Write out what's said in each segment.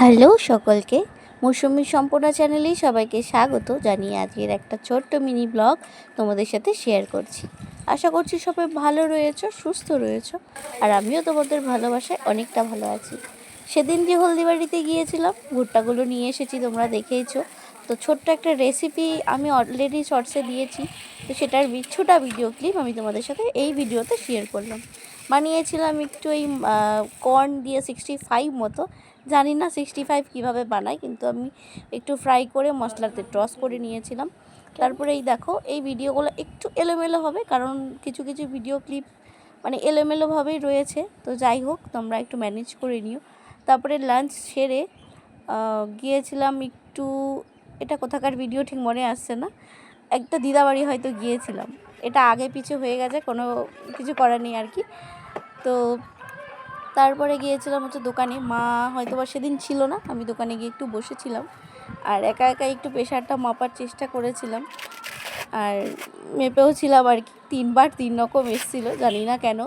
Hello সকলকে, মৌসুমী সম্পূর্ণা চ্যানেলেই সবাইকে স্বাগত জানিয়ে আজকের একটা ছোট্ট মিনি ব্লগ তোমাদের সাথে শেয়ার করছি। আশা করছি সবাই ভালো রয়েছো, সুস্থ রয়েছো, আর আমিও তোমাদের ভালোবাসায় অনেকটা ভালো আছি। সেদিন যে হলদিবাড়িতে গিয়েছিলাম, ভুট্টাগুলো নিয়ে এসেছি, তোমরা দেখেইছো। তো ছোট্ট একটা রেসিপি আমি অলরেডি শর্টসে দিয়েছি, তো সেটার ছোটা ভিডিও ক্লিপ আমি তোমাদের সাথে এই ভিডিওতে শেয়ার করলাম। বানিয়েছিলাম একটু এই কর্ন দিয়ে সিক্সটি ফাইভ মতো। জানি না সিক্সটি ফাইভ কীভাবে বানায় কিন্তু আমি একটু ফ্রাই করে মশলাতে টস করে নিয়েছিলাম। তারপরে এই দেখো এই ভিডিওগুলো একটু এলোমেলো হবে কারণ কিছু কিছু ভিডিও ক্লিপ মানে এলোমেলোভাবেই রয়েছে। তো যাই হোক তোমরা একটু ম্যানেজ করে নিও। তারপরে লাঞ্চ সেরে গিয়েছিলাম একটু এটা কোথাকার ভিডিও ঠিক মনে আসছে না। একটা দিদাবাড়ি হয়তো গিয়েছিলাম। এটা আগে পিছু হয়ে গেছে কোনো কিছু করার নেই আর কি। তো তারপরে গিয়েছিলাম হচ্ছে দোকানে। মা হয়তো বা সেদিন ছিল না, আমি দোকানে গিয়ে একটু বসেছিলাম। আর একা একা একটু প্রেশারটা মাপার চেষ্টা করেছিলাম। আর মেপেও ছিলাম আর কি, তিনবার তিন রকম এসেছিল, জানি না কেন।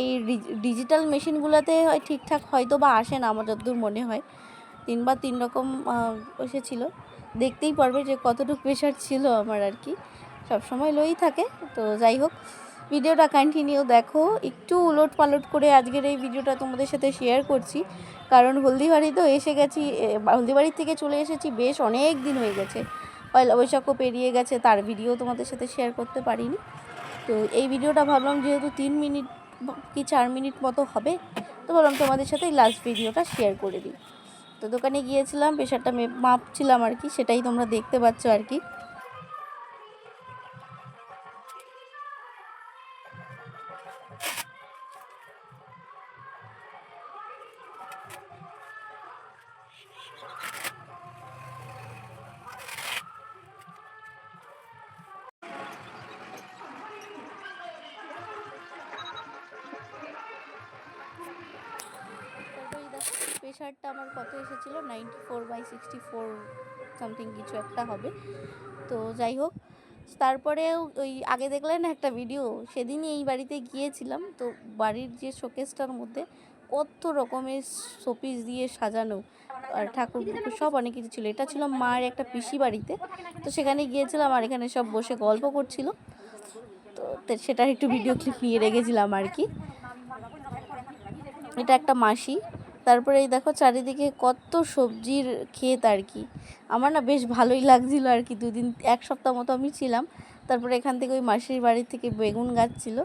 এই ডিজিটাল মেশিনগুলোতে হয় ঠিকঠাক হয়তো বা আসে না, আমার যতদূর মনে হয়। তিনবার তিন রকম এসেছিল। দেখতেই পারবে যে কতটুকু প্রেশার ছিল আমার আর কি। সবসময় লই থাকে, তো যাই হোক। ভিডিওটা কন্টিনিউ দেখো। একটু উলট পালট করে আজকের এই ভিডিওটা তোমাদের সাথে শেয়ার করছি। কারণ হলদিবাড়ি তো এসে গেছি হলদিবাড়ির থেকে চলে এসেছি বেশ অনেক দিন হয়ে গেছে। পয়লা বৈশাখও পেরিয়ে গেছে, তার ভিডিও তোমাদের সাথে শেয়ার করতে পারিনি। তো এই ভিডিওটা ভাবলাম যেহেতু তিন মিনিট, কি চার মিনিট মতো হবে, তো ভাবলাম তোমাদের সাথে এই লাস্ট ভিডিওটা শেয়ার করে দিই। তো দোকানে গিয়েছিলাম প্রেশারটা মাপছিলাম আর কি, সেটাই তোমরা দেখতে পাচ্ছ আর কি। প্রেশারটা আমার কত এসেছিল? Ninety four by sixty four something কিছু একটা হবে। তো যাই হোক, তারপরে ওই আগে দেখলেন একটা ভিডিও সেদিনই এই বাড়িতে গিয়েছিলাম। তো বাড়ির যে শোকেসটার মধ্যে কত রকমের শোপিস দিয়ে সাজানো। আর ঠাকুর সব অনেক কিছু ছিল। এটা ছিল মার একটা পিসি বাড়িতে। তো সেখানে গিয়েছিলাম আর এখানে সব বসে গল্প করছিল। তো সেটার একটু ভিডিও ক্লিপ নিয়ে রেখেছিলাম আর কি। এটা একটা মাসি। তারপরে এই দেখো চারিদিকে কত সবজির ক্ষেত আর কি। আমার না বেশ ভালোই লাগছিল আর কি, দুদিন, এক সপ্তাহ মতো আমি ছিলাম। তারপরে এখান থেকে ওই মাসির বাড়ি থেকে বেগুন গাছ ছিল।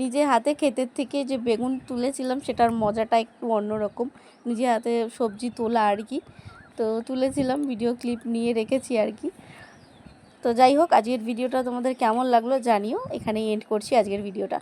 নিজে হাতে ক্ষেতের থেকে যে বেগুন তুলেছিলাম সেটার মজাটা একটু অন্যরকম। নিজে হাতে সবজি তোলা আর কি। তো তুলেছিলাম ভিডিও ক্লিপ নিয়ে রেখেছি আর কি। তো যাই হোক, আজকের ভিডিওটা তোমাদের কেমন লাগল জানিও। এখানেই এন্ড করছি আজকের ভিডিওটা